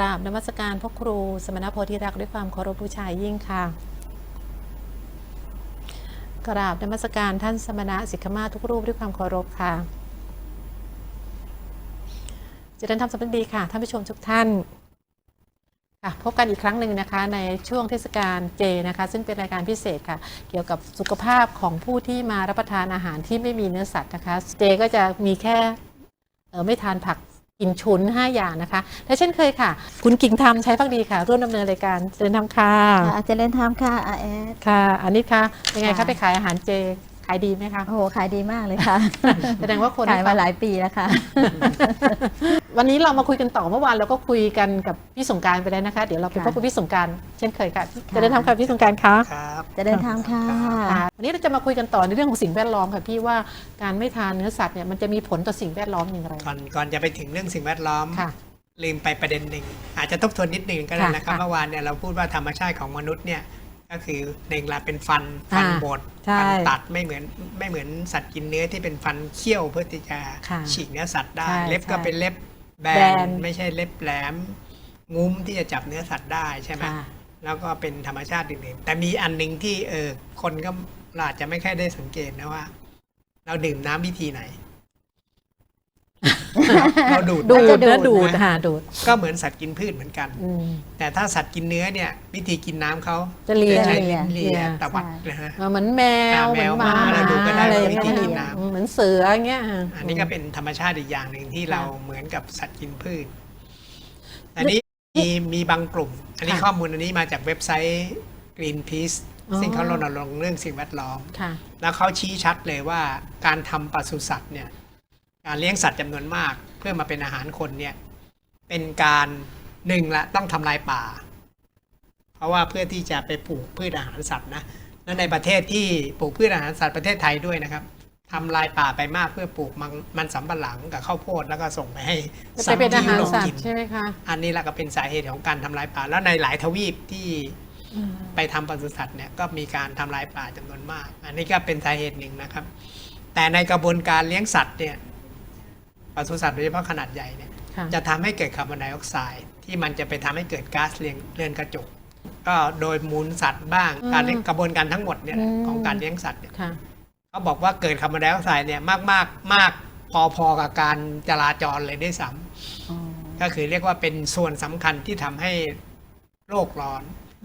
ราบนมัสการพ่อครู สมณโพธิรักด้วยความเคารพบูชายิ่งค่ะ กราบนมัสการท่านสมณะสิกขมาทุกรูปด้วยความเคารพค่ะจริญธรรมสำนึกดีค่ะท่านผู้ชมทุกท่านค่ะพบกันอีกครั้งหนึ่งนะคะในช่วงเทศกาลเจนะคะ ซึ่งเป็นรายการพิเศษค่ะ เกี่ยวกับสุขภาพของผู้ที่มารับประทานอาหารที่ไม่มีเนื้อสัตว์นะคะ เจก็จะมีแค่ไม่ทานผัก กินชุน5 อย่างนะคะ และเช่นเคยค่ะ คุณกิ่งธรรมใช้พักดีค่ะ ร่วมดำเนินรายการเจริญธรรมค่ะค่ะเจริญธรรมค่ะอาแอดค่ะ อันนี้ค่ะ ยังไงคะค่ะไปขายอาหารเจ ขายดีไหมคะ โอ้โหขายดีมากเลยค่ะ แสดงว่าคนขายมาหลายปีแล้วค่ะ วันนี้เรามาคุยกันต่อเมื่อวานเราก็คุยกันกับพี่สงกรารไปแล้วนะคะ เดี๋ยวเราไปค่ะพบกับพี่สงกรารเช่นเคยค่ะเจริญธรรมค่ะพี่สงกรารค่ะครับเจริญธรรมค่ะค่ะวันนี้เราจะมาคุยกันต่อในเรื่องของสิ่งแวดล้อมค่ะพี่ว่าการไม่ทานเนื้อสัตว์เนี่ยมันจะมีผลต่อสิ่งแวดล้อมอย่างไร ก่อนก่อนจะไปถึงเรื่องสิ่งแวดล้อมค่ะลืมไปประเด็นหนึ่งอาจจะทบทวนนิดหนึ่งก็ได้ค่ะนะครับค่ะเมื่อวานเนี่ยเราพูดว่าธรรมชาติของมนุษย์เนี่ย ก็คือหนึ่งละเป็นฟันฟันอ่าบดใช่ฟัตัดไม่เหมือนไม่เหมือนสัตว์กินเนื้อที่เป็นฟันเคี้ยวเพื่อที่จะค่ะฉีกเนื้อสัตว์ได้ใช่เล็บก็ใช่เป็นเล็บแบแบนนไม่ใช่เล็บแหลมงุ้มที่จะจับเนื้อสัตว์ได้ใช่ไหมค่ะแล้วก็เป็นธรรมชาติอื่นๆแต่มีอันหนึ่งที่เออคนก็เราอาจจะไม่ค่อยได้สังเกตนะว่า เราดื่มน้ำวิธีไหน เราดูดดูดจะดูนะดดูดนะค่ะดูดก็เหมือนสัตว์กินพืชเหมือนกัน อืม แต่ถ้าสัตว์กินเนื้อเนี่ยวิธีกินน้ำเขาจะเลีย ใช้เลีลิ้ยนเลีเลียยตวัดใช่นะฮะเหมือนแมวอ่าเหมือนหมาแมวหมาเราดูก็ได้อะไรว่าวิธีเงี้ยกินน้ำเหมือนเสืออย่างเงี้ยอันนี้ก็เป็นธรรมชาติอีกอย่างหนึ่งที่ค่ะเราเหมือนกับสัตว์กินพืช อันนี้มีมีบางกลุ่ม อันนี้ค่ะข้อมูลอันนี้มาจากเว็บไซต์ Greenpeace อ๋อ ซึ่งเขารณรงค์เรื่องสิ่งแวดล้อม ค่ะ แล้วเขาชี้ชัดเลยว่าการทำปศุสัตว์เนี่ย การเลี้ยงสัตว์จำนวนมาก เพื่อมาเป็นอาหารคนเนี่ยเป็นการหนึ่งละต้องทำลายป่า เพราะว่าเพื่อที่จะไปปลูกพืชอาหารสัตว์นะและในประเทศที่ปลูกพืชอาหารสัตว์ประเทศไทยด้วยนะครับทำลายป่าไปมากเพื่อปลูกมันมันสำปะหลังกับข้าวโพดแล้วก็ส่งไปให้จะสัไปตว์เป็นอาที่หารยุโรปสัตกินว์ใช่ไหมคะอันนี้แหละก็เป็นสาเหตุของการทำลายป่า แล้วในหลายทวีปที่อืมไปทำปศุสัตว์เนี่ยก็มีการทำลายป่าจำนวนมาก อันนี้ก็เป็นสาเหตุหนึ่งนะครับ แต่ในกระบวนการเลี้ยงสัตว์เนี่ย ปศุสัตว์โดยเฉพาะขนาดใหญ่เนี่ยค่ะจะทำให้เกิดคาร์บอนไดออกไซด์ที่มันจะไปทำให้เกิดก๊าซเรือนเรือนกระจก ก็โดยมูลสัตว์บ้างอืมการเลี้ยงกระบวนการทั้งหมดเนี่ยอืมของการเลี้ยงสัตว์เนี่ยค่ะเขาบอกว่าเกิดคาร์บอนไดออกไซด์เนี่ยมากมากมากพอๆกับการจราจรเลยด้วยซ้ำก็คือเรียกว่าเป็นส่วนสำคัญที่ทำให้โลกร้อน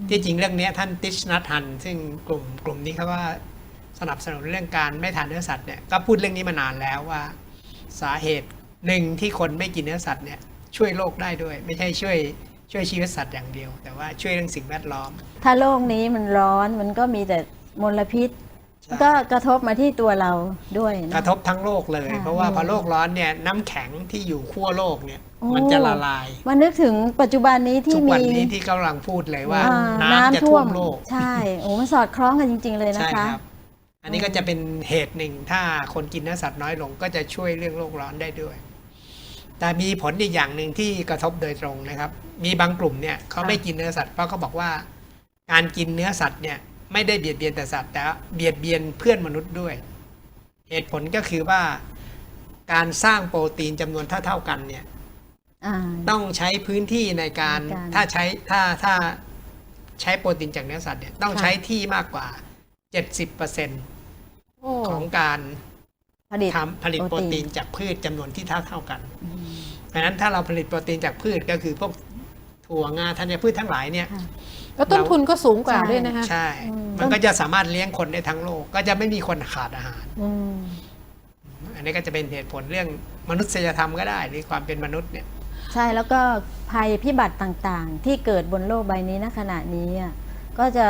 ที่จริงเรื่องเนี้ยท่านติชนัทฮัน ซึ่งกลุ่มกลุ่มนี้เขาก็สนับสนุนเรื่องการไม่ทานเนื้อสัตว์เนี่ยก็พูดเรื่องนี้มานานแล้วว่า สาเหตุ หนึ่งที่คนไม่กินเนื้อสัตว์เนี่ยช่วยโลกได้ด้วย ไม่ใช่ช่วยช่วยชีวิตสัตว์อย่างเดียว แต่ว่าช่วยเรื่องสิ่งแวดล้อม ถ้าโลกนี้มันร้อนมันก็มีแต่มลพิษใช่ก็กระทบมาที่ตัวเราด้วยกนะระทบทั้งโลกเลยค่ะเพราะว่าพอโลกร้อนเนี่ยน้ำแข็งที่อยู่ขั้วโลกเนี่ยโอ้มันจะละลายมานึกถึงปัจจุบันนี้ที่ทุกมีวันนี้ที่กำลังพูดเลยว่าอ่าน้ำจะท่วมโลก ใช่โอ้มันสอดคล้องกันจริง ๆ เลยนะใช่คะครับอันนี้ก็จะเป็นเหตุหนึ่งถ้าคนกินเนื้อสัตว์น้อยลงก็จะช่วยเรื่องโลกร้อนได้ด้วย แต่มีผลอีกอย่างหนึ่งที่กระทบโดยตรงนะครับ มีบางกลุ่มเนี่ยเขาไม่กินเนื้อสัตว์เพราะเขาบอกว่า การกินเนื้อสัตว์เนี่ยไม่ได้เบียดเบียนแต่สัตว์แต่เบียดเบียนเพื่อนมนุษย์ด้วย เหตุผลก็คือว่าการสร้างโปรตีนจำนวนเท่าๆกันเนี่ยอ่าต้องใช้พื้นที่ในการในการถ้าใช้ถ้าถ้าใช้โปรตีนจากเนื้อสัตว์เนี่ยต้องค่ะใช้ที่มากกว่า 70%โอ้ของการ ผลิตทำผลิตโปโปรรตีนตีนจากพืชจำนวนที่เท่าเท่าๆกันอืมเพราะฉะนั้นถ้าเราผลิตโปรตีนจากพืชก็คือพวกถั่วงาธัญพืชทั้งหลายเนี่ยค่ะแล้วต้นทุนก็สูงกว่าใช่ด้วยนะคะใช่อืมมันก็จะสามารถเลี้ยงคนได้ทั้งโลก ก็จะไม่มีคนขาดอาหารอืมอันนี้ก็จะเป็นเหตุผลเรื่องมนุษยธรรมก็ได้หรือความเป็นมนุษย์เนี่ย ใช่แล้วก็ภัยพิบัติต่างๆ ที่เกิดบนโลกใบนี้ณขณะนี้อะก็จะ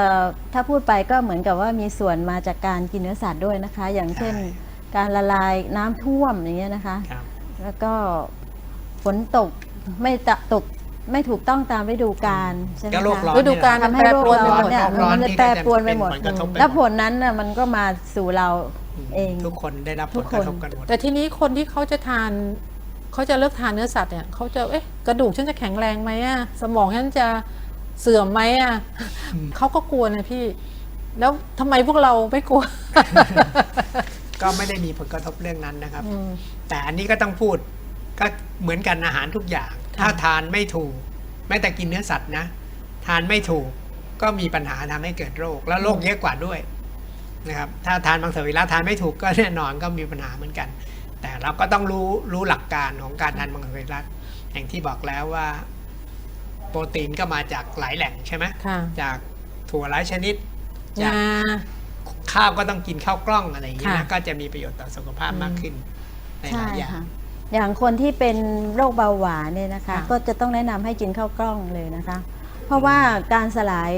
ถ้าพูดไปก็เหมือนกับว่ามีส่วนมาจากการกินเนื้อสัตว์ด้วยนะคะ อย่างเช่นใช่ การละลายน้ำท่วมอย่างเงี้ยนะคะ ครับแล้วก็ฝนตกไม่ตะตกไม่ถูกต้องตามฤดูกาลใช่ไหมก็โลกร้อคะนฤดูกาลทำให้โลกร้อนเนี่ยโลกร้อนมันนี่แปรปรวนไปหมดก็จะเป็นผลกระทบไปหมด แล้วผลนั้นน่ะมันก็มาสู่เราเอง ทุกคนได้รับทุผกลคนกระทบกันหมด แต่ทีนี้คนที่เขาจะทานเขาจะเลิกทานเนื้อสัตว์เนี่ยเขาจะเอ๊ะกระดูกฉันจะแข็งแรงไหมอะสมองฉันจะเสื่อมไหมอะอืม เขาก็กลัวนะพี่ แล้วทำไมพวกเราไม่กลัว ก็ไม่ได้มีผลกระทบเรื่องนั้นนะครับ อืม แต่อันนี้ก็ต้องพูดก็เหมือนกันอาหารทุกอย่าง ค่ะ ถ้าทานไม่ถูก แม้แต่กินเนื้อสัตว์นะ ทานไม่ถูกก็มีปัญหาทำให้เกิดโรค แล้วโรคเยอะกว่าด้วยนะครับถ้าทานมังสวิรัตทานไม่ถูกก็แน่นอนก็มีปัญหาเหมือนกัน แต่เราก็ต้องรู้รู้หลักการของการทานมังสวิรัตอย่างที่บอกแล้วว่า โปรตีนก็มาจากหลายแหล่งใช่ไหมค่ะจากถั่วหลายชนิดจาก งา ข้าวก็ต้องกินข้าวกล้องอะไรอย่างเงี้ยนะค่ะ ก็จะมีประโยชน์ต่อสุขภาพมากขึ้นในหใช่ลายอย่าง ค่ะ อย่างคนที่เป็นโรคเบาหวานเนี่ยนะคะ ค่ะ ก็จะต้องแนะนำให้กินข้าวกล้องเลยนะคะ เพราะว่าการสลาย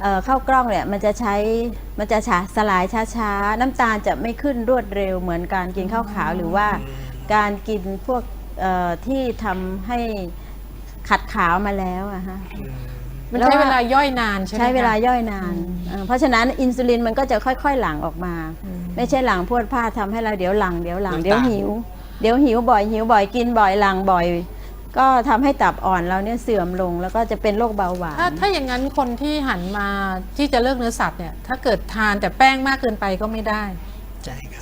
เอ่อข้าวกล้องเนี่ยมันจะใช้มันจะฉาสลายช้าๆ น้ำตาลจะไม่ขึ้นรวดเร็วเหมือนการกินข้าวขาวหรือว่าอืมการกินพวกเอ่อที่ทำให้ขัดขาวมาแล้วอะฮะ อืม มันแล้วใช้เวลาย่อยนานใช่ไหมใช้เวลาคะย่อยนานอืมเอ่อเพราะฉะนั้นอินซูลินมันก็จะค่อยๆหลั่งออกมาอืมไม่ใช่หลังพรวดพลาดทำให้เราเดี๋ยวหลังเดี๋ยวหลังน้ำตาลเดี๋ยวหิว เดี๋ยวหิวบ่อยหิวบ่อยกินบ่อยหลังบ่อย ก็ทำให้ตับอ่อนเราเนี่ยเสื่อมลงแล้วก็จะเป็นโรคเบาหวานถ้าถ้าอย่างนั้นคนที่หันมาที่จะเลิกเนื้อสัตว์เนี่ยถ้าเกิดทานแต่แป้งมากเกินไปก็ไม่ได้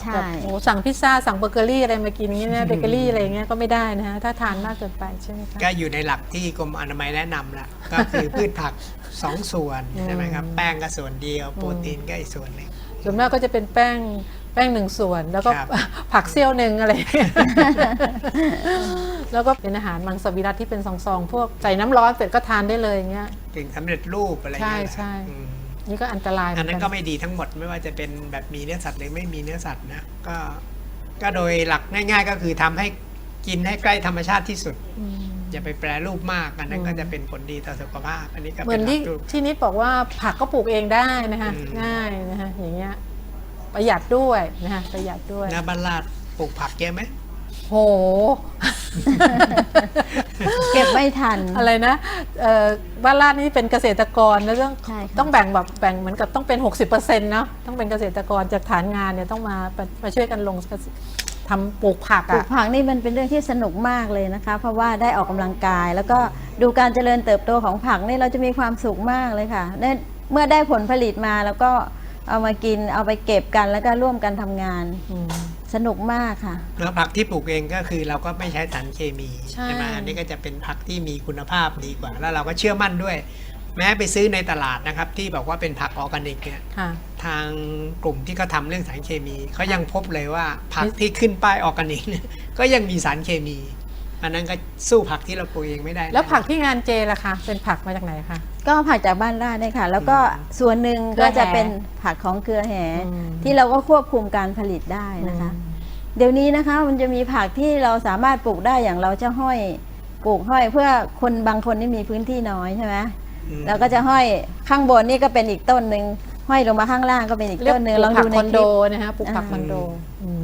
ใช่ครับใช่ แบบโอ้สั่งพิซซ่าสั่งเบเกอรี่อะไรมากินอย่างเงี้ยนะเบเกอรี่อะไรอย่างเงี้ยก็ไม่ได้นะฮะถ้าทานมากเกินไปใช่ไหมคะ ก็อยู่ในหลักที่กรมอนามัยแนะนำละ ก็คือพืชผักสองส่วนอืมใช่ไหมครับ แป้งก็ส่วนเดียว โปรตีนก็อีกส่วนหนึ่ง ส่วนมากก็จะเป็นแป้งแป้งหนึ่งส่วน แล้วก็ครับ ผักเสี้ยวหนึ่งอะไรอย่างเงี้ยแล้วก็เป็นอาหารมังสวิรัตที่เป็นซองๆ พวกใส่น้ำร้อนเสร็จก็ทานได้เลยอย่างเงี้ยถึงสำเร็จรูปอะไรอย่างเงี้ยใช่ใช่อืม นี่ก็อันตรายเหมือัอนนนั้นกัก็นไม่ดีทั้งหมดไม่ว่าจะเป็นแบบมีเนื้อสัตว์หรือไม่มีเนื้อสัตว์นะก็ก็โดยหลักง่าย ๆ ก็คือทำให้กินให้ใกล้ธรรมชาติที่สุดอืมอย่าไปแปรรูปมากอันนั้นก็จะเป็นผลดีต่อสุขภาพ อันนี้ก็เหมืเป็อนนหลัที่กรูปที่นิดบอกว่าผักก็ปลูกเองได้นะคะอืมง่ายนะคะอย่างเงี้ยประหยัดด้วยนะคะประหยัดด้วยหน้าบ้านลาดปลูกผักเยอะไหม โห เก็บไม่ทัน อะไรนะเอ่อบ้านลาดนี่เป็นเกษตรกรแล้วต้องใช่ค่ะ ต้องแบ่งแบบแบ่งเหมือนกับต้องเป็น 60%เนาะต้องเป็นเกษตรกรจากฐานงานเนี่ยต้องมามาช่วยกันลงทำปลูกผักปลูกอะ ผักนี่มันเป็นเรื่องที่สนุกมากเลยนะคะ เพราะว่าได้ออกกำลังกาย แล้วก็ดูการเจริญเติบโตของผักนี่เราจะมีความสุขมากเลยค่ะได้เมื่อได้ผลผลิตมาแล้วก็เอามากินเอาไปเก็บกันแล้วก็ร่วมกันทำงาน อืม สนุกมากค่ะ แล้วผักที่ปลูกเองก็คือเราก็ไม่ใช้สารเคมีใช่ไหมอันนี้ก็จะเป็นผักที่มีคุณภาพดีกว่า แล้วเราก็เชื่อมั่นด้วย แม้ไปซื้อในตลาดนะครับ ที่บอกว่าเป็นผักออร์แกนิกเนี่ยค่ะทางกลุ่มที่เขาทำเรื่องสารเคมีเขายังพบเลยว่าผักที่ขึ้นป้ายออร์แกนิกเนี่ยก็ยังมีสารเคมี อันนั้นก็สู้ผักที่เราปลูกเองไม่ได้ แล้วผักที่งานเจล่ะคะ เป็นผักมาจากไหนคะ ก็ผักจากบ้านราดเนี่ยค่ะ แล้วก็อืมส่วนหนึ่งเกลืก็อแหจะเป็นผักของเกลือแหอืม ที่เราก็ควบคุมการผลิตได้นะคะ เดี๋ยวนี้นะคะมันจะมีผักที่เราสามารถปลูกได้อย่างเราจะห้อยปลูกห้อยเพื่อคนบางคนที่มีพื้นที่น้อยใช่ไหมอืมเราก็จะห้อยข้างบนนี่ก็เป็นอีกต้นหนึ่งห้อยลงมาข้างล่างก็เป็นอีกเรียกต้นหนึ่งปลูลองกผัดูกในคอนคโดลิป นะคะปลูกผักอ่าคอนโดอืม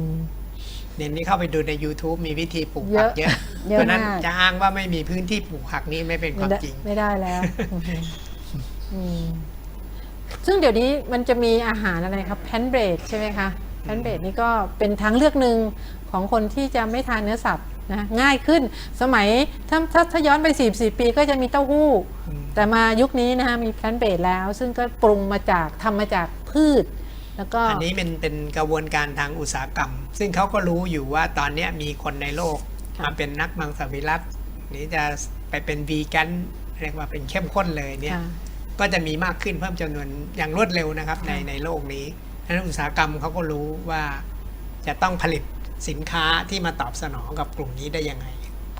เดี๋ยวนี้เข้าไปดูใน YouTube มีวิธีปลูกเยผัอะกเยอะเยอะเพราะฉะนั้นมาก จะอ้างว่าไม่มีพื้นที่ปลูกผักนี้ไม่เป็นความไม่ได้จริง ไม่ได้แล้วอือฮึอืมซึ่งเดี๋ยวนี้มันจะมีอาหารอะไรครับแพนเบรดใช่ไหมคะแพนเบรดนี่ก็เป็นทางเลือกหนึ่งของคนที่จะไม่ทานเนื้อสัตว์นะง่ายขึ้นสมัยถ้าถ้าถ้าย้อนไป 4 4 ปีก็จะมีเต้าหู้ อืม แต่มายุคนี้นะคะมีแพลนเบสแล้ว ซึ่งก็ปรุงมาจากทำมาจากพืช แล้วก็อันนี้เป็นเป็นกระบวนการทางอุตสาหกรรม ซึ่งเขาก็รู้อยู่ว่าตอนเนี้ยมีคนในโลกค่ะมาเป็นนักมังสวิรัตนี้จะไปเป็นวีแกนเรียกว่าเป็นเข้มข้นเลยเนี่ยค่ะก็จะมีมากขึ้นเพิ่มจำนวนอย่างรวดเร็วนะครับ ในค่ะในโลกนี้ดังนั้นอุตสาหกรรมเขาก็รู้ว่าจะต้องผลิตสินค้าที่มาตอบสนองกับกลุ่มนี้ได้ยังไง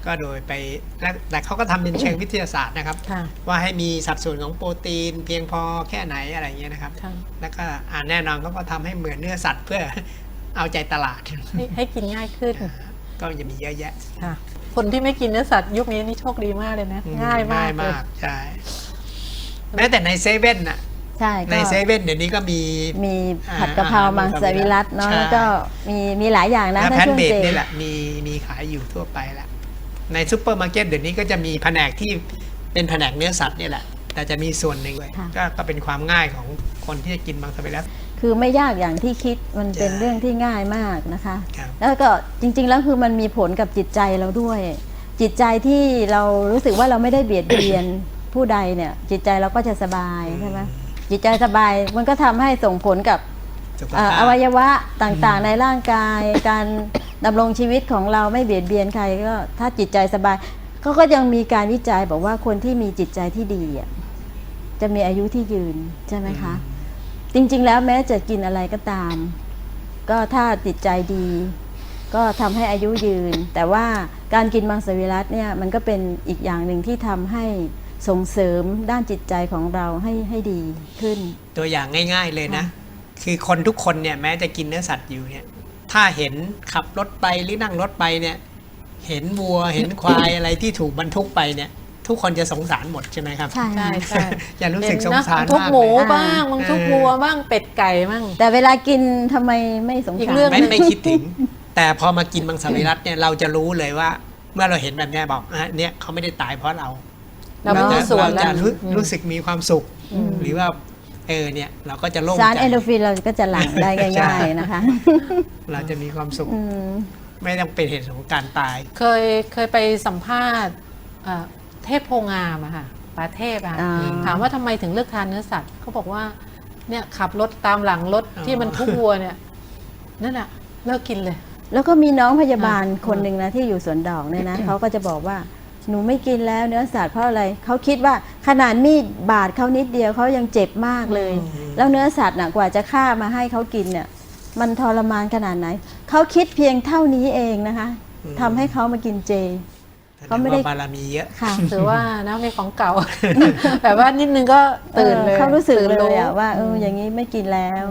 ก็โดยไปและแต่เขาก็ทำเป็นเชิงวิทยาศาสตร์นะครับค่ะว่าให้มีสัดส่วนของโปรตีน เพียงพอแค่ไหนอะไรเงี้ยนะครับค่ะแล้วก็อ่าแน่นอนเขาก็ทำให้เหมือนเนื้อสัตว์เพื่อเอาใจตลาด ให้ให้กินง่ายขึ้น ก็จะมีเยอะแยะค่ะคนที่ไม่กินเนื้อสัตว์ยุคนี้นี่โชคดีมากเลยนะ ง่ายมากเลยใช่แม้แต่ในเซเว่นน่ะใช่ในก็เซเว่นเดี๋ยวนี้ก็มีมีผัดกะเพราอ่ามังสวิรัตเนาะใช่แล้วก็มีมีหลายอย่างนะและถ้าแพนช่วงเบดเจนี่แหละมีมีขายอยู่ทั่วไปแล้ว ในซูเปอร์มาร์เก็ตเดี๋ยวนี้ก็จะมีแผนกที่เป็นแผนกเนื้อสัตว์นี่แหละ แต่จะมีส่วนหนึ่งเลยก็ก็เป็นความง่ายของคนที่จะกินมังสวิรัต คือไม่ยากอย่างที่คิดมันเป็นใช่เรื่องที่ง่ายมากนะคะ ครับ แล้วก็จริงๆแล้วคือมันมีผลกับจิตใจเราด้วย จิตใจที่เรารู้สึกว่าเราไม่ได้เบียดเบียน ผู้ใดเนี่ยจิตใจเราก็จะสบายใช่ไหมจิตใจสบายมันก็ทำให้ส่งผลกับ สุขเอ่อภาพอวัยวะต่างๆในร่างกาย การ ดำรงชีวิตของเราไม่เบียดเบียนใครก็ถ้าจิตใจสบายเขาก็ยังมีการวิจัยบอกว่าคนที่มีจิตใจที่ดีอะจะมีอายุที่ยืนใช่ไหมคะ จริง ๆ แล้วแม้จะกินอะไรก็ตาม ก็ถ้าจิตใจดี ก็ทำให้อายุยืน แต่ว่าการกินมังสวิรัตเนี่ยมันก็เป็นอีกอย่างหนึ่งที่ทำให้ส่งเสริมด้านจิตใจของเราให้ให้ดีขึ้น ตัวอย่างง่าย ๆเลยนะ คือคนทุกคนเนี่ยแม้จะกินเนื้อสัตว์อยู่เนี่ย ถ้าเห็นขับรถไปหรือนั่งรถไปเนี่ย เห็นวัวเห็นควายอะไรที่ถูกบรรทุกไปเนี่ย ทุกคนจะสงสารหมดใช่ไหมครับ ใช่ใช่ค่ะใช่อย่ารู้สึกสงสารเห็นนะบงทุกมากหมูเลยบ้างบางทุกเออวัวบ้างเป็ดไก่บ้างแต่เวลากินทำไมไม่สงอีกสารเรื่องไม่ไม่คิดถึง แต่พอมากินมังสวิรัตเนี่ยเราจะรู้เลยว่า เมื่อเราเห็นแบบเนี้ยบอกอะเนี่ยเขาไม่ได้ตายเพราะเรา เราไม่จะมีส่วนเราแล้วจะรู้อืมรู้สึกมีความสุขอืมหรือว่า เออเนี่ยเราก็จะโล่งสารใจเอนโดรฟินเราก็จะหลั่งได้ง่าย ๆนะคะ เราจะมีความสุขอืมไม่ต้องเป็นเหตุของการตาย เคยเคยไปสัมภาษณ์เอ่อเทพโพงามอะค่ะปาเทพอะอ่าถามว่าทำไมถึงเลือกทานเนื้อสัตว์เขาบอกว่าเนี่ยขับรถตามหลังรถอ๋อที่มันทุกวัวเนี่ยนั่นแหละเลิกกินเลย แล้วก็มีน้องพยาบาลอ่าคนหนึ่งนะที่อยู่สวนดอกเนี่ยนะเขาก็จะบอกว่า หนูไม่กินแล้วเนื้อสัตว์เพราะอะไรเขาคิดว่าขนาดมีดบาดเขานิดเดียวเขายังเจ็บมากเลย แล้วเนื้อสัตว์น่ะกว่าจะฆ่ามาให้เขากินเนี่ยมันทรมานขนาดไหนเขาคิดเพียงเท่านี้เองนะคะทำให้เขามากินเจเขาไม่ได้แสดงว่บารมีเยอะค่ะถือว่านะมีของเก่าแบบว่านิดนึงก็ตื่นเลยออเขารู้สึกตื่นเลยอะว่าเอออย่างนี้ไม่กินแล้ว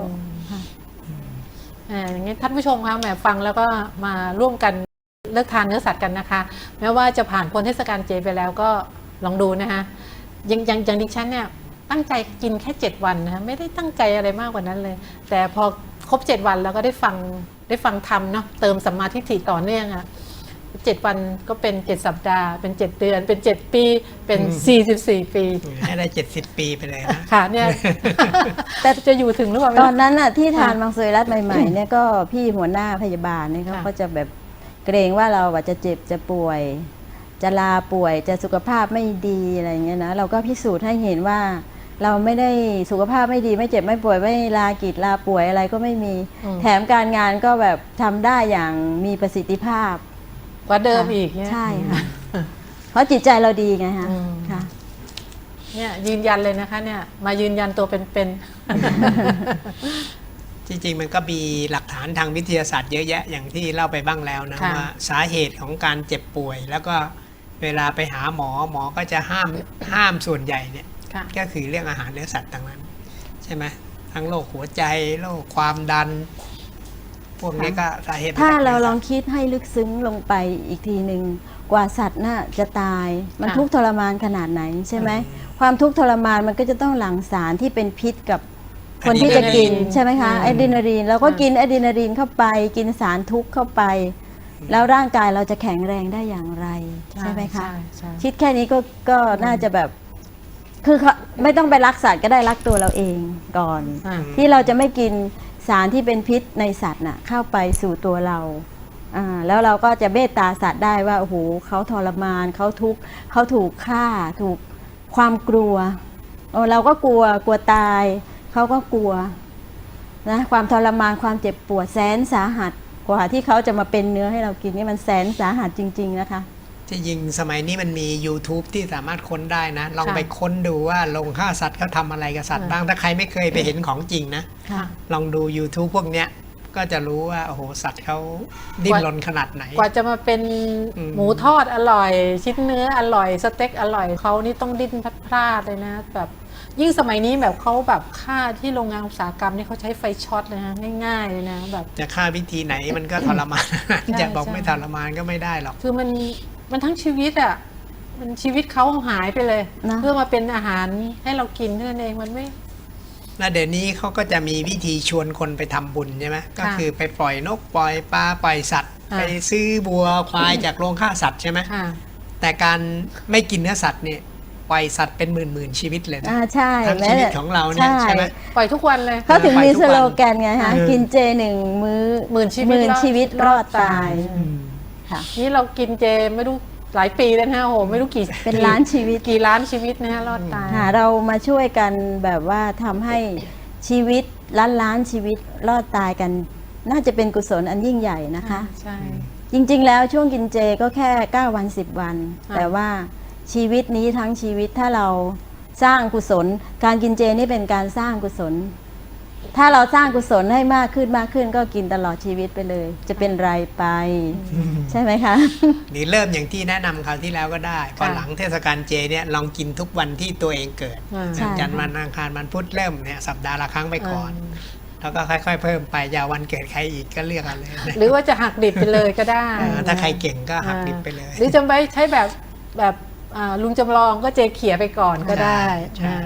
อ่าอย่างนี้ท่านผู้ชมคะแหมฟังแล้วก็มาร่วมกัน เลิกทานเนื้อสัตว์กันนะคะ แม้ว่าจะผ่านพ้นเทศกาลเจไปแล้วก็ลองดูนะคะยังยังอย่างดิฉันเนี่ยตั้งใจกินแค่ 7 วันนะคะไม่ได้ตั้งใจอะไรมากกว่านั้นเลย แต่พอครบ 7 วันแล้วก็ได้ฟังได้ฟังธรรมเนาะเติมสัมมาทิฏฐิต่อเนื่องอะเจ็ดวันก็เป็น7สัปดาห์ เป็น7เดือน เป็น7ปีเป็น44ปีให้ได้เจ็ดสิบปีไปเลยนะค่ะเนี่ยแต่จะอยู่ถึงหรือเปล่าไม่ตรู้อนนั้นน่ะที่ทานมังสวิรัตใหม่ๆเนี่ยก็พี่หัวหน้าพยาบาลเนี่ยเขาค่ะก็จะแบบ เกรงว่าเราอาจจะเจ็บจะป่วย จะลาป่วยจะสุขภาพไม่ดีอะไรอย่างเงี้ยนะเราก็พิสูจน์ให้เห็นว่า เราไม่ได้สุขภาพไม่ดีไม่เจ็บไม่ป่วยไม่ลากิจลาป่วยอะไรก็ไม่มีอืมแถมการงานก็แบบทำได้อย่างมีประสิทธิภาพกว่าเดิมอีกเนี่ยใช่ค่ะเพราะจิตใจเราดีไงฮะอืมค่ะเนี่ยยืนยันเลยนะคะเนี่ยมายืนยันตัวเป็น จริงๆมันก็มีหลักฐานทางวิทยาศาสตร์เยอะแยะอย่างที่เล่าไปบ้างแล้วนะค่ะ ว่าสาเหตุของการเจ็บป่วย แล้วก็เวลาไปหาหมอหมอก็จะห้ามห้ามส่วนใหญ่เนี่ยๆค่ะ ก็คือเรื่องอาหารเนื้อสัตว์ต่างนั้น ใช่ไหมทั้งโรคหัวใจโรคความดัน พวกนี้ก็สาเหตุมถ้าจกเรานื้ลองสัตว์คิดให้ลึกซึ้งลงไปอีกทีหนึ่งกว่าสัตว์น่ะจะตาย มันค่ะ ทุกข์ทรมานขนาดไหนใช่ไหมอืมความทุกข์ทรมานมันก็จะต้องหลั่งสารที่เป็นพิษกับ คนที่อะจะดรีนาลีนกินใช่ไหมคะอืมอะดรีนาลีนเราก็อืมกินอะดรีนาลีนเข้าไป กินสารทุกข์เข้าไป แล้วร่างกายเราจะแข็งแรงได้อย่างไร ใช่ไหมคะใช่ใช่ คิดแค่นี้ก็ก็น่าจะแบบ คือเขาไม่ต้องไปรักสัตว์ก็ได้รักตัวเราเองก่อน อ่า ที่เราจะไม่กินสารที่เป็นพิษในสัตว์น่ะเข้าไปสู่ตัวเราอ่าแล้วเราก็จะเมตตาสัตว์ได้ว่าโอ้โหเขาทรมานเขาทุกข์เขาถูกฆ่า ถูกความกลัวโอ้เราก็กลัวกลัวตาย เขาก็กลัวนะความทรมานความเจ็บปวดแสนสาหัส กว่าที่เขาจะมาเป็นเนื้อให้เรากินนี่มันแสนสาหัสจริง ๆ นะคะที่จริงสมัยนี้มันมี YouTube ที่สามารถค้นได้นะ ลองค่ะไปค้นดูว่าลงฆ่าสัตว์เขาทำอะไรกับสัตว์อ่าบ้างถ้าใครไม่เคยไปเห็นของจริงนะค่ะลองดู YouTube พวกเนี้ยก็จะรู้ว่าโอ้โหสัตว์เขาดิ้นรนขนาดไหน กว่าจะมาเป็นอืมหมูทอดอร่อย ชิ้นเนื้ออร่อย สเต็กอร่อยเขานี่ต้องดิ้นพลาดพลาดเลยนะแบบ ยิ่งสมัยนี้แบบเขาแบบฆ่าที่โรงงานอุตสาหกรรมนี่เขาใช้ไฟช็อตเลยนะง่ายๆเลยนะแบบจะฆ่าวิธีไหนมันก็ทรมาน จะบอกใช่ไม่ทรมานก็ไม่ได้หรอก คือมันมันทั้งชีวิตอะมันชีวิตเขาหายไปเลยนะเพื่อมาเป็นอาหารให้เรากินเท่านั้นเองมันไม่แล้วเดี๋ยวนี้เขาก็จะมีวิธีชวนคนไปทำบุญใช่ไหมก็ค่ะคือไปปล่อยนกปล่อยปลาปล่อยสัตว์อ่าไปซื้อบัวควายจากโรงฆ่าสัตว์ใช่ไหมค่ะแต่การไม่กินเนื้อสัตว์เนี่ย ปล่อยสัตว์เป็นหมื่นหมื่นๆชีวิตเลยนะอ่าใช่ทั้งแม้ชีวิตแต่ของเราเนี่ยใช่ไหม ปล่อยทุกวันเลย เขาถึงไปมีทุกสวันโลแกนไงฮะ เออ กินเจหนึ่งมื้อหมื่นชีวิตหมื่นรอด ชีวิตรอดตายอืม ค่ะ นี่เรากินเจไม่รู้หลายปีแล้วนะโอ้โหไม่รู้กี่เป็นล้านชีวิต กี่ล้านชีวิตนะฮะรอดตาย ค่ะเรามาช่วยกันแบบว่าทำให้ชีวิตล้านล้านชีวิตรอดตายกัน น่าจะเป็นกุศลอันยิ่งใหญ่นะคะ ใช่ จริงๆ แล้วช่วงกินเจก็แค่ 9 วัน 10 วันอ่าแต่ว่า ชีวิตนี้ทั้งชีวิตถ้าเราสร้างกุศล การกินเจนี่เป็นการสร้างกุศล ถ้าเราสร้างกุศลให้มากขึ้นมากขึ้นก็กินตลอดชีวิตไปเลย จะเป็นไรไป ใช่ไหมคะ นี่เริ่มอย่างที่แนะนำคราวที่แล้วก็ได้พอค่ะหลังเทศกาลเจเนี่ยลองกินทุกวันที่ตัวเองเกิดอ่าใช่จันทร์วันอังคารวันพุธเริ่มเนี่ยสัปดาห์ละครั้งไปก่อนแล้วก็ค่อยๆ เพิ่มไปอยาวันเกิดใครอีกก็เลือกเอาเลย หรือว่าจะหักดิบไปเลยก็ได้เออถ้าใครเก่งก็หักดิบไปเลย หรือจะไปใช้แบบแบบ อ่าลุงจำลองก็เจเขียไปก่อนก็ได้ใช่ อ่า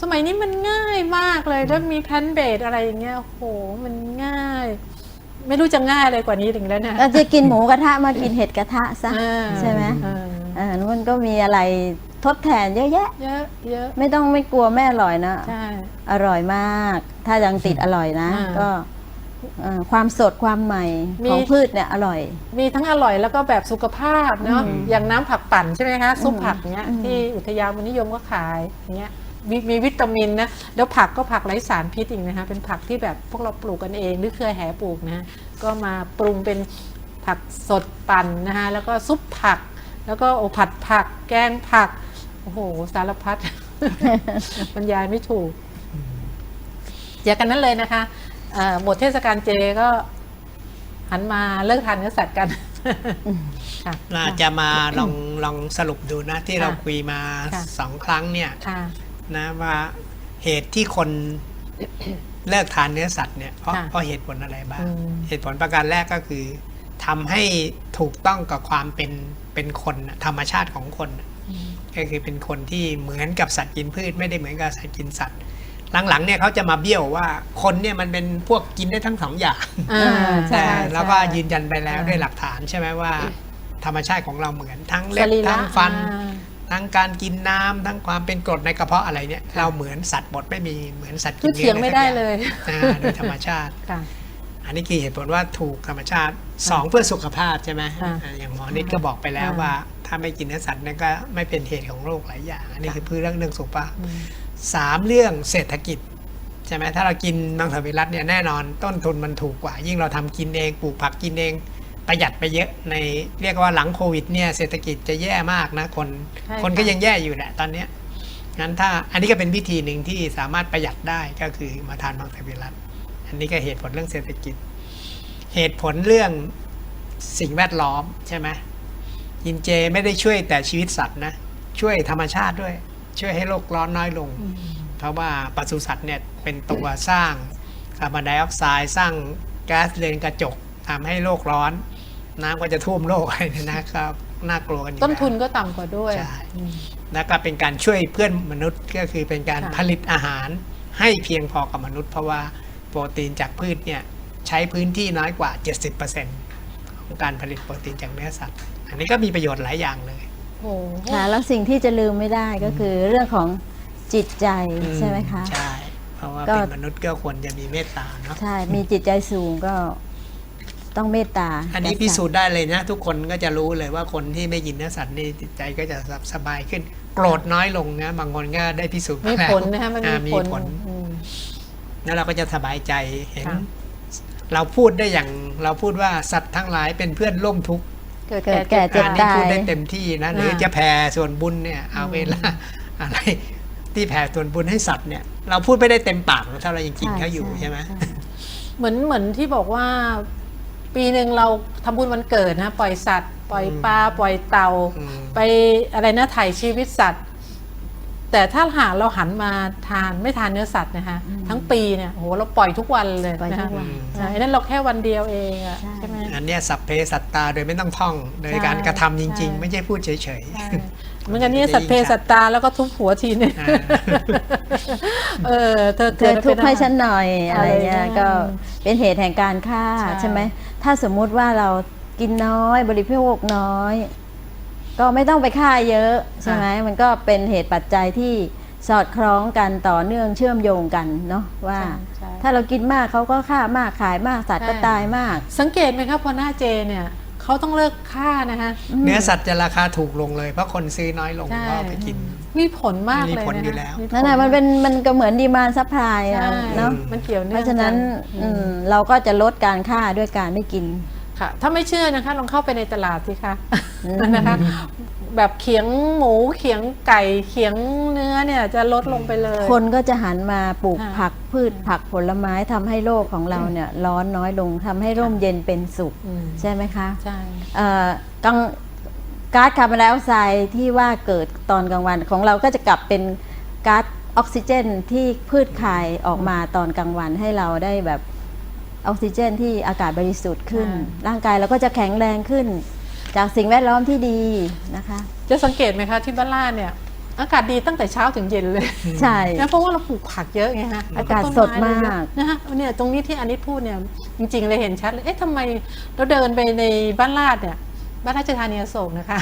สมัยนี้มันง่ายมากเลยถ้ามีแพลนเบสอะไรอย่างเงี้ยโอ้โหมันง่าย ไม่รู้จะง่ายอะไรกว่านี้ถึงแล้วนะ เราจะกินหมูกระทะมากินเห็ดกระทะซะอ่า ใช่ไหมอ่าอ่ามันก็มีอะไรทดแทนเยอะแยะ เยอะเยอะไม่ต้องไม่กลัวไม่อร่อยนะ ใช่ อร่อยมาก ถ้ายังติดอร่อยนะ อ่า ก็ เอ่อความสดความใหม่มี ของพืชเนี่ยอร่อย มีทั้งอร่อยแล้วก็แบบสุขภาพเนาะอืมอย่างน้ำผักปั่นใช่ไหมคะซุปผักเนี้ยอืม ที่อุทยานมนิยมก็ขายอย่างเงี้ยมีมีวิตามินนะแล้วผักก็ผักไร้สารพิษอีกนะคะเป็นผักที่แบบพวกเราปลูกกันเองหรือเครือแห่ปลูกนะก็มาปรุงเป็นผักสดปั่นนะคะแล้วก็ซุปผัก แล้วก็โอผัดผัก แกงผักโอ้โหสารพัด บรรยายไม่ถูกอย่ากันนั้นเลยนะคะเอ่อ หมดเทศกาลเจก็หันมาเลิกทานเนื้อสัตว์กันค่ะน่าจะมาลองลองสรุปดูนะ ที่ค่ะเราคุยมาค่ะสองครั้งเนี่ยค่ะนะว่าเหตุที่คนเลิกทานเนื้อสัตว์เนี่ยเพราะค่ะเพราะเหตุผลอะไรบ้างอืมเหตุผลประการแรกก็คือทำให้ถูกต้องกับความเป็นเป็นคนน่ะธรรมชาติของคนน่ะก็คือเป็นคนที่เหมือนกับสัตว์กินพืช ไม่ได้เหมือนกับสัตว์กินสัตว์ หลังๆเนี่ยเขาจะมาเบี้ยวว่าคนเนี่ยมันเป็นพวกกินได้ทั้งสองอย่างอ่าใช่แต่เราก็ยืนยันไปแล้วอ่าด้วยหลักฐานใช่ไหมว่า ธรรมชาติของเราเหมือนทั้งสเล็บรีระทั้งฟันอ่าทั้งการกินน้ำทั้งความเป็นกรดในกระเพาะอะไรเนี่ย เราเหมือนสัตว์หมดไม่มีเหมือนสัตว์กิคืนอเนื้อเถียงไม่ได้เลยอ่าโดยธรรมชาติค่ะอันนี้คือเหตุผลว่าถูกธรรมชาติสองเพื่อสุขภาพใช่ไหมค่ะอ่าอย่างหมอนิดก็บอกไปแล้วอ่าว่า ถ้าไม่กินเนื้อสัตว์เนี่ยก็ไม่เป็นเหตุของโรคหลายอย่าง อันนี้คือเพื่อเรื่องเรื่องสุขภาพ อืมสามเรื่องเศรษฐกิจใช่ไหมถ้าเรากินมังสวิรัตเนี่ยแน่นอนต้นทุนมันถูกกว่า ยิ่งเราทำกินเองปลูกผักกินเองประหยัดไปเยอะในเรียกว่าหลังโควิดเนี่ยเศรษฐกิจจะแย่มากนะคนใช่คนก็ค่ะยังแย่อยู่แหละตอนเนี้ยงั้นถ้าอันนี้ก็เป็นวิธีหนึ่งที่สามารถประหยัดได้ก็คือมาทานมังสวิรัตอันนี้ก็เหตุผลเรื่องเศรษฐกิจ เหตุผลเรื่องสิ่งแวดล้อมใช่ไหมกินเจไม่ได้ช่วยแต่ชีวิตสัตว์นะช่วยธรรมชาติด้วย ช่วยให้โลกร้อนน้อยลง เพราะว่าปศุสัตว์เนี่ยเป็นตัวสร้างคาร์บอนไดออกไซด์สร้างก๊าซเรือนกระจกทำให้โลกร้อน น้ำก็จะท่วมโลกอะไรเนี่ยนะครับน่ากลัวกันอยู่ต้นทุนแล้วก็ต่ำกว่าด้วยใช่อืมแล้วก็เป็นการช่วยเพื่อนมนุษย์ก็คือเป็นการค่ะผลิตอาหารให้เพียงพอกับมนุษย์ เพราะว่าโปรตีนจากพืชเนี่ยใช้พื้นที่น้อยกว่า 70%ของการผลิตโปรตีนจากเนื้อสัตว์ อันนี้ก็มีประโยชน์หลายอย่างเลย โอ้โหค่ะแล้วสิ่งที่จะลืมไม่ได้ก็คือเรื่องของจิตใจใช่ไหมคะ ใช่ เพราะว่าก็ เป็นมนุษย์ก็ควรจะมีเมตตาเนาะ ใช่มีจิตใจสูงก็ต้องเมตตาอันนี้กับพิสูจน์ได้เลยนะ ทุกคนก็จะรู้เลยว่าคนที่ไม่กินเนื้อสัตว์นี่จิตใจก็จะสบายขึ้น โกรธน้อยลงนะบางคนก็ได้พิสูจน์มีาแล้วผลนะคะมันอ่ามีมีผลผลอืม แล้วเราก็จะสบายใจเห็น ค่ะ เราพูดได้อย่างเราพูดว่าสัตว์ทั้งหลายเป็นเพื่อนร่วมทุกข์ เกิดเกิดแก่แก่เจ็เจ็บบอันตานี้ตายพูดได้เต็มที่นะหรืออ่าจะแผ่ส่วนบุญเนี่ยเอาเวลาอะไรที่แผ่ส่วนบุญให้สัตว์เนี่ยเราพูดไม่ได้เต็มปากหรอกถ้าเรายังกินเขาอยู่ใช่ไหมเหมือนเหมือนที่บอกว่า ปีหนึ่งเราทำบุญวันเกิดนะปล่อยสัตว์ ปล่อยปลาปล่อยเต่าอืมไปอะไรนะถ่ายชีวิตสัตว์ แต่ถ้าหากเราหันมาทานไม่ทานเนื้อสัตว์นะคะทั้งปีเนี่ยโอ้โหเราปล่อยทุกวันเลยปล่อยนะทุคะกวันใช่นั่นเราแค่วันเดียวเองอะใช่ใช่ไหมอันเนี้ยสัพเพสัตตาโดยไม่ต้องท่อง โดยใช่การกระทำจริงใช่ๆไม่ใช่พูดเฉยใช่เหมือนกันนี่สัตว์เพศสัตว์ตาแล้วก็ทุบหัวทีนึงๆอ่าเออเธอเธอทุกข์ให้ฉันนหน่อยอะไรเงี้ยอะไรนะก็เป็นเหตุแห่งการฆ่าใช่ใช่ไหมถ้าสมมุติว่าเรากินน้อยบริโภคน้อย ก็ไม่ต้องไปฆ่าเยอะใช่ไหมมันก็เป็นเหตุปัจจัยที่สอดคล้องกันต่อเนื่องเชื่อมโยงกันเนาะว่าใช่ถ้าเรากินมากเขาก็ฆ่ามากขายมากสัตว์ก็ใช่ตายมาก สังเกตไหมครับพอหน้าเจเนี่ยเขาต้องเลิกฆ่านะคะเนื้อสัตว์จะราคาถูกลงเลยเพราะคนซื้อน้อยลงใช่ก็เอาไปกินมีผลมากเลยมีผลนะอยู่แล้วผลนั่นแหละมันเป็นมันก็เหมือนดีมานซัพพลายใช่เนาะมันเกี่ยวเพเนื่องราะฉะนั้นกัอืมเราก็จะลดการฆ่าด้วยการไม่กิน ค่ะ ถ้าไม่เชื่อนะคะลองเข้าไปในตลาดสิคะอืมนะคะ แบบเขียงหมูเขียงไก่เขียงเนื้อเนี่ยจะลดลงไปเลย คนก็จะหันมาปลูกค่ะผักพืชผักผลไม้ทำให้โลกของเราเนี่ยร้อนน้อยลงทำให้ร่มเย็นเป็นสุขอืมใช่ไหมคะใช่เอ่อกังก๊าซคาร์บอนไดออกไซด์ที่ว่าเกิดตอนกลางวันของเราก็จะกลับเป็นก๊าซออกซิเจนที่พืชคายออกมาตอนกลางวันให้เราได้แบบ ออกซิเจนที่อากาศบริสุทธิ์ขึ้น ร่างกายเราก็จะแข็งแรงขึ้น จากสิ่งแวดล้อมที่ดีนะคะ จะสังเกตไหมคะที่บ้านลาดเนี่ย อากาศดีตั้งแต่เช้าถึงเย็นเลยใช่นะเพราะว่าเราปลูกผักเยอะไงฮะอากาศแล้วสดต้นไเยอะมากนะฮะเนี่ยตรงนี้ที่อันนี้พูดเนี่ยจริง ๆ เลยเห็นชัดเลยเอ๊ะทำไมเราเดินไปในบ้านลาดเนี่ยบ้านราชธานีอโศกนะคะ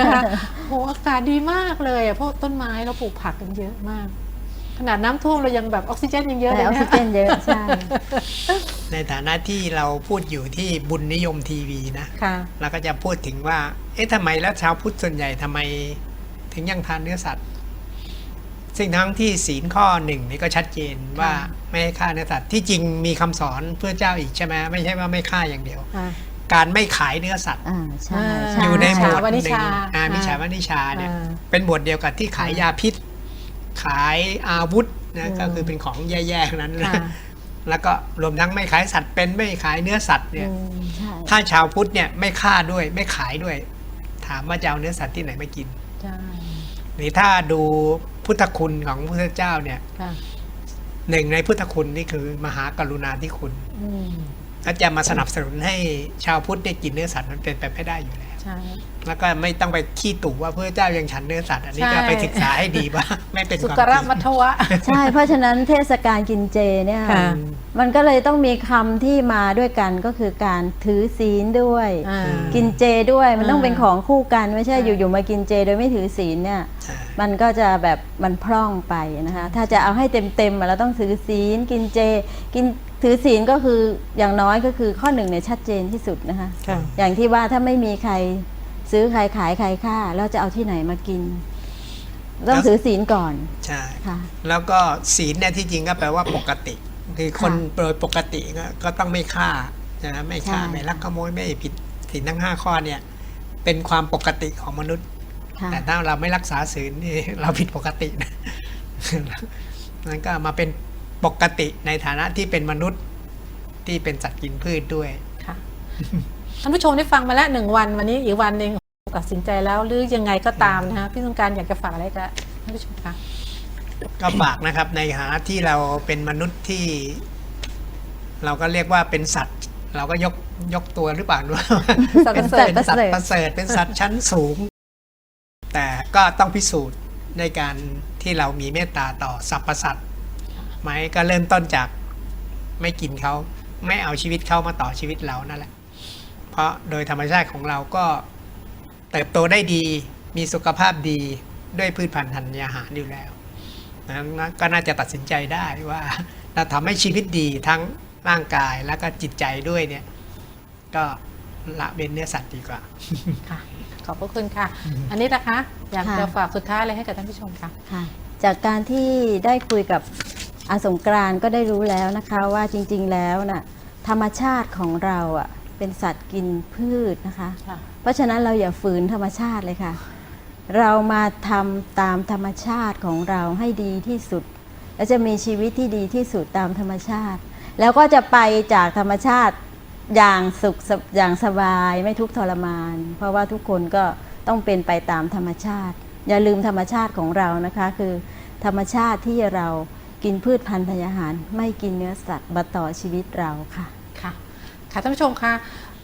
นะคะโหอากาศดีมากเลยอะเพราะต้นไม้เราปลูกผักกันเยอะมาก ขนาดน้ำท่วมเรายังแบบออกซิเจนยังเยอะเลแต่ยออกซินะ เจนเยอะใช่ในฐานะที่เราพูดอยู่ที่บุญนิยมทีวีนะ ค่ะ เราก็จะพูดถึงว่า เอ๊ะทำไมแล้วชาวพุทธส่วนใหญ่ทำไม ถึงยังทานเนื้อสัตว์ ซึ่งทั้งที่ศีลข้อหนึ่งนี่ก็ชัดเจนว่าค่ะไม่ให้ฆ่าเนื้อสัตว์ที่จริงมีคำสอนเพื่อเจ้าอีกใช่ไหมไม่ใช่ว่าไม่ฆ่าอย่างเดียวอ่าการไม่ขายเนื้อสัตว์ อ่าใช่อ่าใช่ อยู่ในหมวดวหนินึ่งชาอ่าอ่ามิชาวนิชาเนี่ยอ่า เป็นบทเดียวกับที่ขายยาพิษ ขายอาวุธนะอืมก็คือเป็นของแย่ๆทั้งนั้นนะค่ะแล้วก็รวมทั้งไม่ขายสัตว์เป็นไม่ขายเนื้อสัตว์เนี่ยอืมใช่ถ้าชาวพุทธเนี่ยไม่ฆ่าด้วยไม่ขายด้วย ถามว่าจะเอาเนื้อสัตว์ที่ไหนมากินใช่หรือถ้าดูพุทธคุณของพระพุทธเจ้าเนี่ยค่ะหนึ่งในพุทธคุณนี่คือมหากรุณาธิคุณอืมถ้าจะมาสนับสนุนให้ชาวพุทธได้กินเนื้อสัตว์มันเป็นไปไม่ได้อยู่แล้วใช่ แล้วก็ไม่ต้องไปขี้ตู่ว่าพระเจ้ายังฉันเนื้อสัตว์อันนี้ใช่ก็ไปศึกษาให้ดีว่าไม่เป็นสุความกจระริงมัทวะใช่เพราะฉะนั้นเทศกาลกินเจเนี่ยค่ะมันก็เลยต้องมีคำที่มาด้วยกันก็คือการถือศีลด้วยอ่ากินเจด้วยมันต้องอ่าเป็นของคู่กันไม่ใช่ใช่อยู่ๆมากินเจ โดยไม่ถือศีลเนี่ยใช่มันก็จะแบบมันพร่องไปนะคะ ถ้าจะเอาให้เต็มๆอะเราต้องถือศีลกินเจกินถือศีลก็คืออย่างน้อยก็คือข้อหนึ่งเนี่ยชัดเจนที่สุดนะคะค่ะอย่างที่ว่าถ้าไม่มีใคร ซื้อใครขายใครค่าแล้วจะเอาที่ไหนมากิน ต้องถือศีลก่อนใช่ค่ะแล้วก็ศีลเนี่ยที่จริงก็แปลว่าปกติ คือคนค่ะโดยปกติก็ก็ต้องไม่ฆ่านะไม่ฆ่าใช่ไม่ลักขโมยไม่ผิดศีลทั้งห้าข้อเนี่ย เป็นความปกติของมนุษย์ค่ะแต่ถ้าเราไม่รักษาศีลนี่เราผิดปกตินะนั่นก็มาเป็นปกติในฐานะที่เป็นมนุษย์ที่เป็นสัตว์กินพืชด้วยค่ะ ท่านผู้ชมได้ฟังมาแล้วหนึ่งวันวันนี้อีกวันหนึ่งตัดสินใจแล้วหรือยังไงก็ตามนะคะพี่สงกรารอยากจะฝากอะไรกับท่านผู้ชมคะก็ฝากนะครับในฐานะที่เราเป็นมนุษย์ที่ เราก็เรียกว่าเป็นสัตว์ เราก็ยกยกตัวหรือเปล่าว่าสัตว์เป็นประเสริฐเป็นสัตว์ประเสริฐเป็นสัตว์ชั้นสูง แต่ก็ต้องพิสูจน์ในการที่เรามีเมตตาต่อสรรพสัตว์ไหมก็เริ่มต้นจากไม่กินเขาไม่เอาชีวิตเขามาต่อชีวิตเรานั่นแหละ เพราะโดยธรรมชาติของเราก็เติบโตได้ดี มีสุขภาพดีด้วยพืชพันธุ์ธัญญาหารอยู่แล้วนั้นก็น่าจะตัดสินใจได้ว่าเราทำให้ชีวิตดีทั้งร่างกายแล้วก็จิตใจด้วยเนี่ย ก็ละเว้นเนื้อสัตว์ดีกว่าค่ะ ขอบพระคุณค่ะ อันนี้นะคะอยากค่ะจะฝากสุดท้ายอะไรให้กับท่านผู้ชมค่ะค่ะ จากการที่ได้คุยกับอาสงกรานต์ก็ได้รู้แล้วนะคะว่าจริง ๆ แล้วน่ะธรรมชาติของเราอะ เป็นสัตว์กินพืชนะคะ ค่ะ เพราะฉะนั้นเราอย่าฝืนธรรมชาติเลยค่ะ เรามาทำตามธรรมชาติของเราให้ดีที่สุด และจะมีชีวิตที่ดีที่สุดตามธรรมชาติ แล้วก็จะไปจากธรรมชาติอย่างสุขสบอย่างสบายไม่ทุกข์ทรมาน เพราะว่าทุกคนก็ต้องเป็นไปตามธรรมชาติ อย่าลืมธรรมชาติของเรานะคะ คือธรรมชาติที่เรากินพืชพันธุ์ธัญญาหาร ไม่กินเนื้อสัตว์มาต่อชีวิตเราค่ะ ค่ะท่านผู้ชมคะ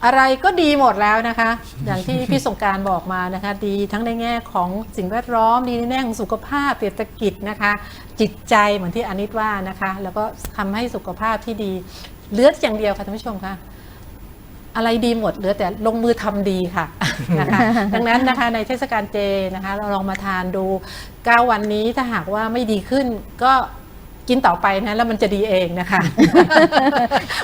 อะไรก็ดีหมดแล้วนะคะ อย่างที่พี่สงการบอกมานะคะ ดีทั้งในแง่ของสิ่งแวดล้อม ดีในแง่ของสุขภาพเศรษฐกิจนะคะ จิตใจเหมือนที่อนิตว่านะคะ แล้วก็ทำให้สุขภาพที่ดีเลือดอย่างเดียวค่ะท่านผู้ชมคะอะไรดีหมดเหลือแต่ลงมือทำดีค่ะนะคะ ดังนั้นนะคะในเทศกาลเจนะคะ เราลองมาทานดู 9 วันนี้ถ้าหากว่าไม่ดีขึ้นก็ กินต่อไปนะแล้วมันจะดีเองนะคะ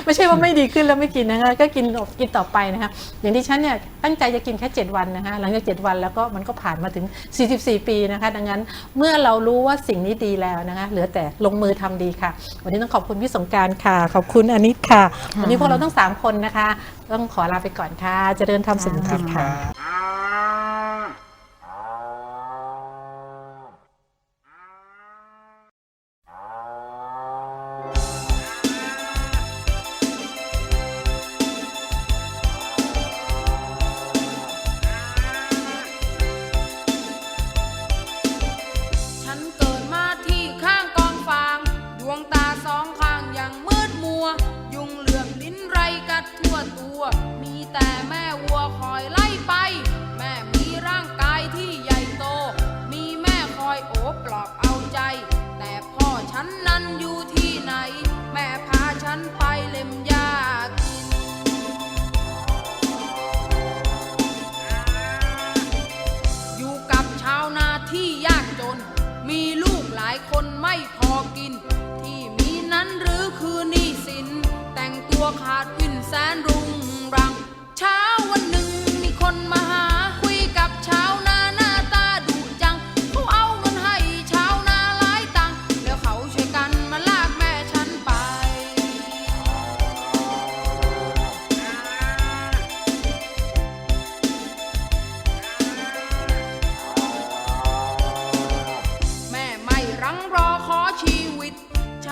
ไม่ใช่ว่าไม่ดีขึ้นแล้วไม่กินนะคะก็กินกินต่อไปนะคะอย่างที่ฉันเนี่ยตั้งใจจะกินแค่ 7 วันนะคะหลังจาก 7 วันแล้วก็มันก็ผ่านมาถึง 44 ปีนะคะ ดังนั้นเมื่อเรารู้ว่าสิ่งนี้ดีแล้วนะคะเหลือแต่ลงมือทำดีค่ะ วันนี้ต้องขอบคุณพี่สงกรารค่ะ ขอบคุณอนิตค่ะ วันนี้พวกเราทั้งสามคนนะคะ ต้องขอลาไปก่อนค่ะเจริญธรรมสุขจิตค่ะ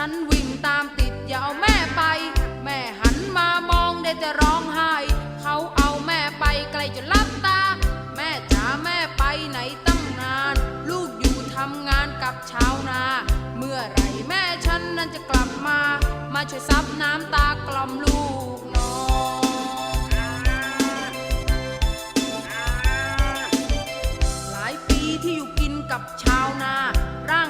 นวิ่งตามติดอย่าเอาแม่ไป แม่หันมามองได้แต่ร้องไห้ เขาเอาแม่ไปไกลจนลับตา แม่จ๋าแม่ไปไหนตั้งนาน ลูกอยู่ทำงานกับชาวนา เมื่อไรแม่ฉันนั้นจะกลับมา มาช่วยซับน้ำตากล่อมลูกนอนหลายปีที่อยู่กินกับชาวนา ร่าง